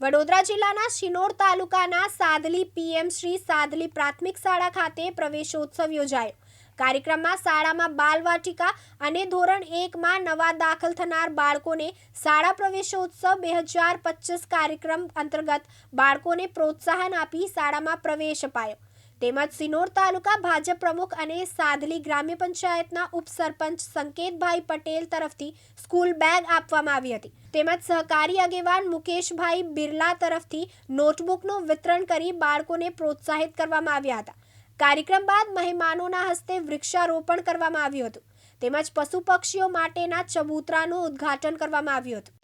વડોદરા જિલ્લાના શિનોર તાલુકાના સાદલી પીએમ શ્રી સાદલી પ્રાથમિક શાળા ખાતે પ્રવેશોત્સવ યોજાયો. કાર્યક્રમમાં શાળામાં બાલવાટિકા અને ધોરણ એકમાં નવા દાખલ થનાર બાળકોને શાળા પ્રવેશોત્સવ બે હજાર પચીસ કાર્યક્રમ અંતર્ગત બાળકોને પ્રોત્સાહન આપી શાળામાં પ્રવેશ અપાયો. તેમજ સિનોર તાલુકા ભાજપ પ્રમુખ અને સાદલી ગ્રામ્ય પંચાયતના ઉપસરપંચ સંકેતભાઈ પટેલ તરફથી સ્કૂલ બેગ આપવામાં આવી હતી. તેમજ સહકારી આગેવાન મુકેશભાઈ બિરલા તરફથી નોટબુકનું વિતરણ કરી બાળકોને પ્રોત્સાહિત કરવામાં આવ્યા હતા. કાર્યક્રમ બાદ મહેમાનોના હસ્તે વૃક્ષારોપણ કરવામાં આવ્યું હતું. તેમજ પશુ પક્ષીઓ માટેના ચબૂતરાનું ઉદ્ઘાટન કરવામાં આવ્યું હતું.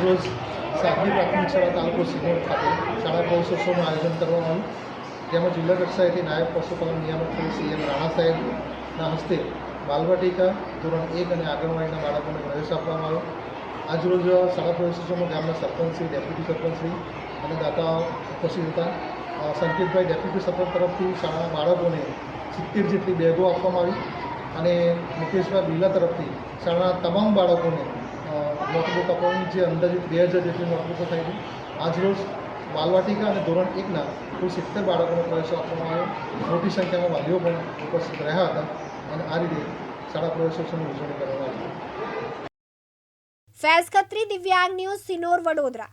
આજરોજ સાતમી પ્રાથમિક શાળા તાલુકો સિનોર ખાતે શાળા પ્રવેશોત્સવનું આયોજન કરવામાં આવ્યું. જેમાં જિલ્લા કક્ષાએથી નાયબ પશુપાલન નિયામક શ્રી સી એમ રાણા સાહેબના હસ્તે બાલવાટિકા ધોરણ એક અને આંગણવાડીના બાળકોને પ્રવેશ આપવામાં આવ્યો. આજરોજ શાળા પ્રવેશોત્સવમાં ગામના સરપંચશ્રી ડેપ્યુટી સરપંચશ્રી અને દાતા ઉપસ્થિત હતા. સંકેતભાઈ ડેપ્યુટી સરપંચ તરફથી શાળાના બાળકોને સિત્તેર જેટલી બેગો આપવામાં આવી અને મુકેશભાઈ બિરલા તરફથી શાળાના તમામ બાળકોને નોટબુક આપવાની જે અંદાજિત બે હજાર જેટલી નોટબુકો થઈ હતી. આજરોજ બાલવાટિકા અને ધોરણ એકના કુલ સિત્તેર બાળકોનો પ્રવેશ આપવામાં આવ્યો. મોટી સંખ્યામાં વાલીઓ પણ ઉપસ્થિત રહ્યા હતા અને આ રીતે શાળા પ્રવેશોત્સવની ઉજવણી કરવામાં આવી. ફૈઝ ખત્રી દિવ્યાંગ ન્યૂઝ સિનોર વડોદરા.